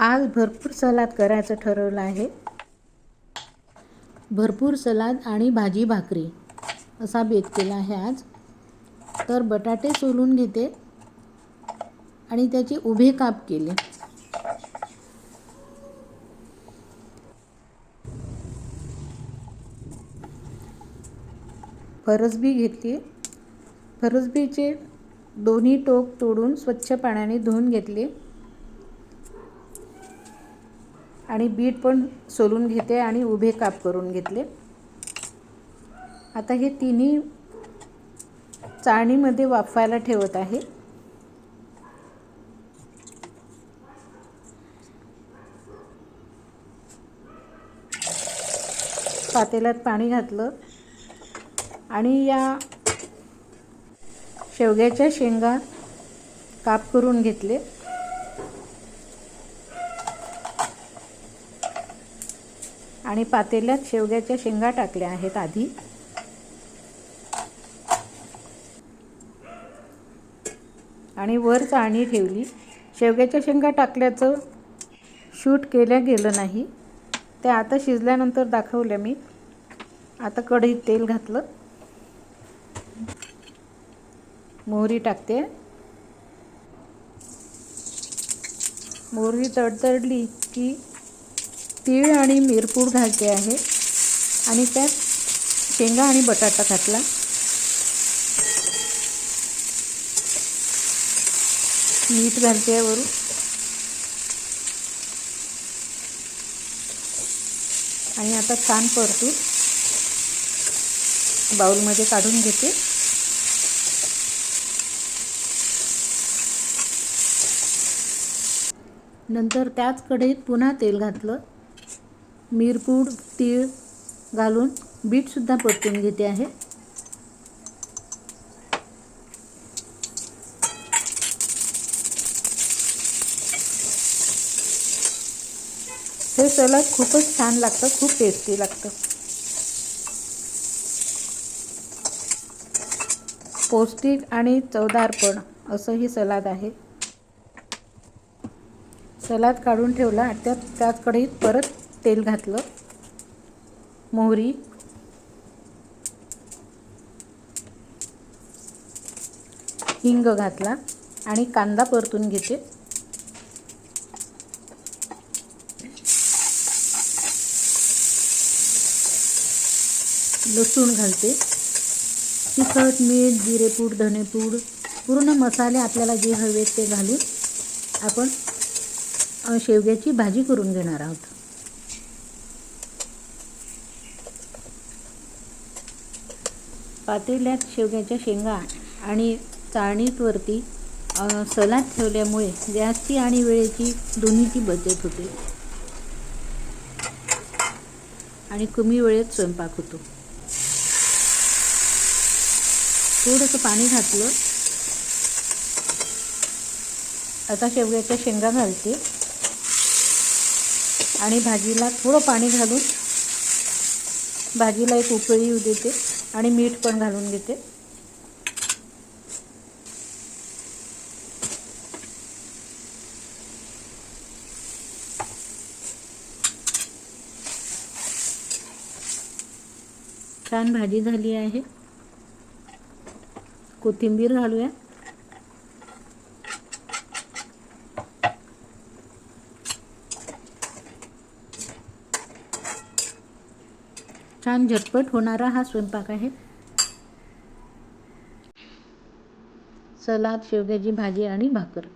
आज भरपूर सलाद करायचं ठरवलं आहे. भरपूर सलाद आणि भाजी भाकरी असा बेत केला आहे आज. तर बटाटे सोलून घेते आणि त्याचे उभे काप केले. फरसबी घेतली. फरसबीचे दोन्ही टोक तोडून स्वच्छ पाण्याने धुवून घेतले. आणि बीट पण सोलून घेते आणि उभे काप करून घेतले. आता हे तिन्ही चाळणीमध्ये वाफायला ठेवत आहे. पातेल्यात पाणी घातलं आणि या शेवग्याच्या शेंगा काप करून घेतले. आणि पातेल्यात शेवग्याच्या शेंगा टाकल्या आहेत आधी. आणि वर चाळणी ठेवली. शेवग्याच्या शेंगा टाकल्याचं शूट केल्या गेलं नाही. ते आता शिजल्यानंतर दाखवल्या मी. आता कढईत तेल घातलं. मोहरी टाकते. मोहरी तडतडली की तीळ आणि मिरपूड घालते आहे. आणि त्यात शेंगा आणि बटाटा घातला. मीठ घालते आहे वरून. आणि आता छान परतून बाउलमध्ये काढून घेते. नंतर त्याच कढईत पुन्हा तेल घातलं. मिरपूड तीळ घालून बीटसुद्धा परतून घेते आहे. हे सलाद खूपच छान लागतं खूप टेस्टी लागतं. पौष्टिक आणि चवदार पण असं ही सलाद आहे. सलाद काढून ठेवला त्यात त्याच कढईत परत तेल घातलं. मोहरी. हिंग घातला आणि कांदा परतून घेते. लसूण घालते. तिखट मीठ जिरेपूड धनेपूड पूर्ण मसाले आपल्याला जे हवे ते घालून आपण शेवग्याची भाजी करून घेणार आहोत. पातेल्यात शेवग्याच्या शेंगा आणि चाळणीतवरती सलाद ठेवल्यामुळे गॅसची आणि वेळेची दोन्हीची बचत होते. आणि कमी वेळेत स्वयंपाक होतो. थोडंसं पाणी घातलं. आता शेवग्याच्या शेंगा घालते. आणि भाजीला थोडं पाणी घालून भाजीला एक उकळी येऊ देते. आणि मीठ पण घालून घेते. छान भाजी झाली आहे. कोथिंबीर घालूया. छान झटपट होणारा हा स्वयंपाक आहे. सलाद शेवग्याची भाजी आणि भाकर.